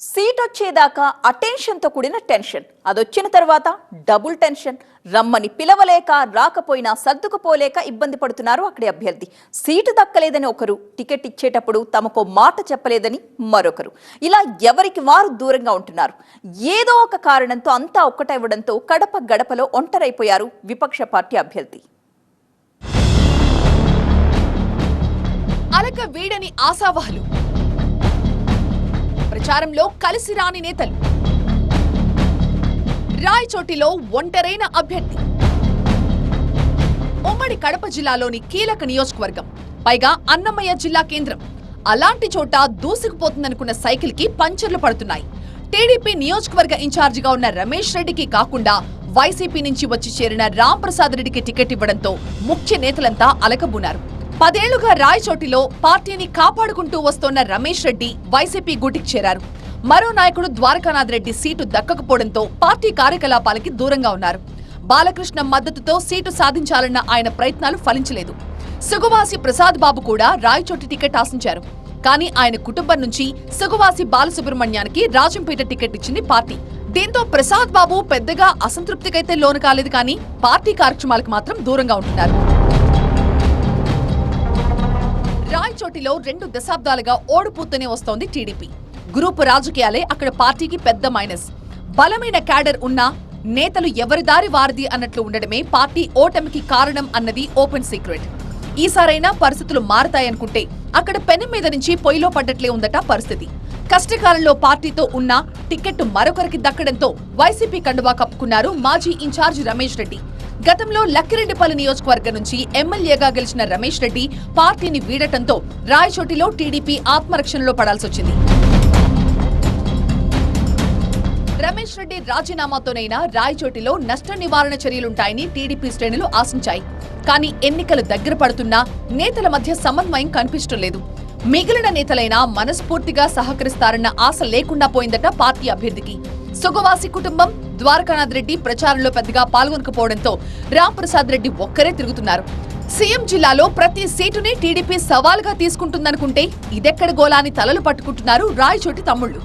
Seat వచ్చేదాకా అటెన్షన్తో కూడిన tension. అదొచ్చిన తర్వాత డబుల్ టెన్షన్. రమ్మని పిలవలేక రాకపోయినా సర్దుకుపోలేక ఇబ్బంది పడుతున్నారు అక్కడి అభ్యర్థి. సీటు దక్కలేదని ఒకరు టికెట్ ఇచ్చేటప్పుడు తమకు మాట చెప్పలేదని మరొకరు. ఇలా ఎవరికి వారు దూరంగా ఉంటున్నారు? ఏదో ఒక కారణంతో అంతా ఒక్కటవ్వడంతో కడప గడపలో ఒంటరైపోయారు విపక్ష పార్టీ అభ్యర్థి. అలక వీడని ఆశావహులు. ప్రచారంలో కలిసి రాని నేతలు. రాయచోటిలో ఒంటరైన అభ్యర్థి. ఉమ్మడి కడప జిల్లాలోని కీలక నియోజకవర్గం. పైగా అన్నమయ్య జిల్లా కేంద్రం. అలాంటి చోట దూసుకుపోతుందనుకున్న సైకిల్కి పంచర్లు పడుతున్నాయి. టీడీపీ నియోజకవర్గ ఇన్ఛార్జిగా ఉన్న రమేష్ రెడ్డికి కాకుండా వైసీపీ నుంచి వచ్చి చేరిన రామ్ ప్రసాద్ రెడ్డికి టికెట్ ఇవ్వడంతో ముఖ్య నేతలంతా అలకబూనారు. పదేళ్ళుగా రాయచోటిలో పార్టీని కాపాడుకుంటూ వస్తోన్న రమేష్ రెడ్డి వైసీపీ గుటికి చేరారు. మరో నాయకుడు ద్వారకానాథ్ రెడ్డి సీటు దక్కకపోవడంతో పార్టీ కార్యకలాపాలకి దూరంగా ఉన్నారు. బాలకృష్ణ మద్దతుతో సీటు సాధించాలన్న ఆయన ప్రయత్నాలు ఫలించలేదు. సుగవాసి ప్రసాద్ బాబు కూడా రాయచోటి టికెట్ ఆశించారు. కానీ ఆయన కుటుంబం నుంచి సుగవాసి బాలసుబ్రహ్మణ్యానికి రాజంపేట టికెట్ ఇచ్చింది పార్టీ. దీంతో ప్రసాద్ బాబు పెద్దగా అసంతృప్తికైతే లోను కాలేదు కానీ పార్టీ కార్యక్రమాలకు మాత్రం దూరంగా ఉంటున్నారు. రాయచోటిలో రెండు దశాబ్దాలుగా ఓడిపోతూనే వస్తోంది టీడీపీ. గ్రూపు రాజకీయాలే అక్కడ పార్టీకి పెద్ద మైనస్. బలమైన క్యాడర్ ఉన్నా నేతలు ఎవరి దారి వారిది అన్నట్లు ఉండడమే పార్టీ ఓటమికి కారణం అన్నది ఓపెన్ సీక్రెట్. ఈసారైనా పరిస్థితులు మారతాయనుకుంటే అక్కడ పెనం మీద నుంచి పొయ్యిలో పడ్డట్లే ఉందట పరిస్థితి. కష్టకాలంలో పార్టీతో ఉన్న టికెట్ మరొకరికి దక్కడంతో వైసీపీ కండువా కప్పుకున్నారు మాజీ ఇన్ఛార్జ్ రమేష్ రెడ్డి. గతంలో లక్కిరెడ్డిపల్లి నియోజకవర్గం నుంచి ఎమ్మెల్యేగా గెలిచిన రమేష్ రెడ్డి పార్టీని వీడటంతో రాయచోటిలో టీడీపీ ఆత్మరక్షణలో పడాల్సొచ్చింది. రమేష్ రెడ్డి రాజీనామాతోనైనా రాయచోటిలో నష్ట నివారణ చర్యలుంటాయని టీడీపీ శ్రేణులు ఆశించాయి. కానీ ఎన్నికలు దగ్గర పడుతున్నా నేతల మధ్య సమన్వయం కనిపించడం లేదు. మిగిలిన నేతలైనా మనస్ఫూర్తిగా సహకరిస్తారన్న ఆశ లేకుండా పోయిందట పార్టీ అభ్యర్థికి. సుగవాసి కుటుంబం ద్వారకానాథ్ రెడ్డి ప్రచారంలో పెద్దగా పాల్గొనకపోవడంతో రాంప్రసాద్ రెడ్డి ఒక్కరే తిరుగుతున్నారు. సీఎం జిల్లాలో ప్రతి సీటుని టీడీపీ సవాల్గా తీసుకుంటుందనుకుంటే ఇదెక్కడ గోలాని తలలు పట్టుకుంటున్నారు రాయచోటి తమ్ముళ్ళు